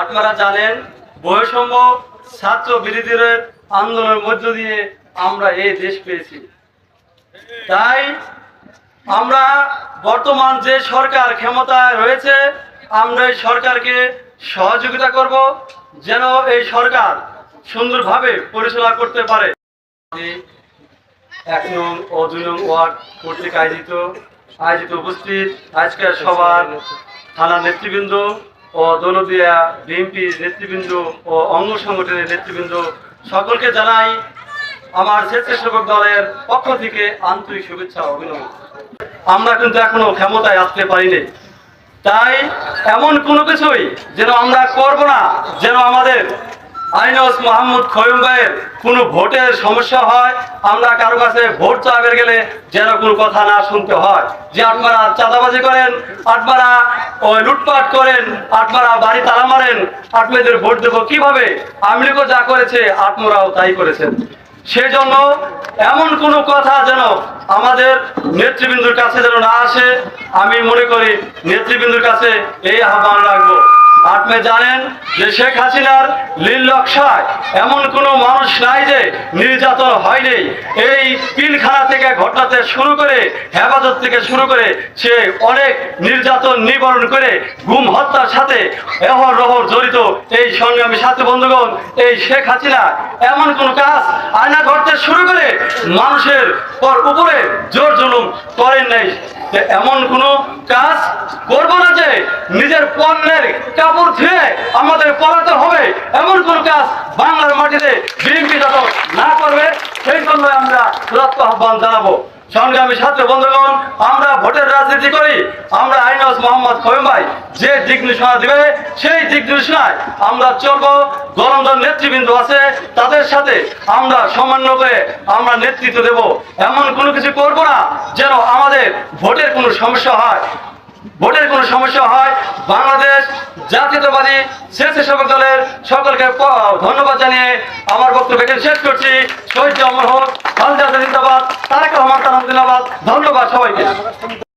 আপনারা জানেন, বৈষম্য ছাত্র বিরোধীদের আন্দোলনের মধ্য দিয়ে আমরা এই দেশ পেয়েছি। তাই আমরা বর্তমান যে সরকার ক্ষমতায় রয়েছে, আমরা এই সরকারকে সহযোগিতা করব, যেন এই সরকার সুন্দরভাবে পরিচালনা করতে পারে। এক নং ও দুই নং ওয়ার্ড কর্তৃক আয়োজিত আয়োজিত উপস্থিত আজকের সবার থানা নেতৃবৃন্দ ও দৌলদিয়া বিএনপি নেতৃবৃন্দ ও অঙ্গ সংগঠনের নেতৃবৃন্দ সকলকে জানাই আমার স্বেচ্ছাসেবক দলের পক্ষ থেকে আন্তরিক শুভেচ্ছা অভিনন্দন। আমরা কিন্তু এখনও ক্ষমতায় আসতে পারিনি। তাই এমন কোনো কিছুই যেন আমরা করব না, যেন আমাদের আইনস মোহাম্মদ খয়ুম ভাইয়ের কোনো ভোটের সমস্যা হয়? আমরা কারও কাছে ভোট চাবের গেলে যেন কোনো কথা না শুনতে হয়। যে আপনারা চাঁদাবাজি করেন, আপনারা ওই লুটপাট করেন, আপনারা বাড়ি তালা মারেন, আপনাদের ভোট দেবো কীভাবে? আমেরিকা যা করেছে, আপনারাও তাই করেছেন। সেই জন্য এমন কোনো কথা যেন আমাদের নেতৃবৃন্দুর কাছে যেন না আসে, আমি মনে করি নেতৃবৃন্দুর কাছে এই আহ্বান রাখব। আপনি জানেন যে শেখ হাসিনার লীল নকশায় এমন কোনো মানুষ নাই যে নির্যাতন হয়নি। এই পিলখানা থেকে ঘটনাতে শুরু করে, হেফাজত থেকে শুরু করে সে অনেক নির্যাতন নিবারণ করে গুম হত্যার সাথে এহর রহর জড়িত। এই সংগ্রামী সাথী বন্ধুগণ, এই শেখ হাসিনা এমন কোন কাজ আয়না ঘটতে শুরু করে মানুষের পর উপরে জোর জুলুম করেন নাই। যে এমন কোনো কাজ করব না যে নিজের পণ্যের কাপড় ধুয়ে আমাদের পড়াতে হবে। এমন কোন কাজ বাংলার মাটিতে বিএনপি যত না করবে, সেই জন্য আমরা আহ্বান জানাব। সংগ্রামী ছাত্র বন্ধুগণ, আমরা ভোটের রাজনীতি করি, আমরা আইনস মোহাম্মদ খয়ম ভাই যে দিক নির্দেশনা দিবে, সেই দিক নির্দেশনায় আমরা চলবো। গরমদল নেতৃবৃন্দ আছে, তাদের সাথে আমরা সমন্বয় করে আমরা নেতৃত্ব দেব। এমন কোনো কিছু করব না যেন আমাদের ভোটের কোনো সমস্যা হয়। ভোটের কোনো সমস্যা হয়, বাংলাদেশ জাতীয়তাবাদী স্বেচ্ছাসেবক দলের সকলকে ধন্যবাদ জানিয়ে আমার বক্তব্য শেষ করছি। শহীদ অমর হোক খালদা জিন্দাবাদ। ধন্যবাদ সবাইকে।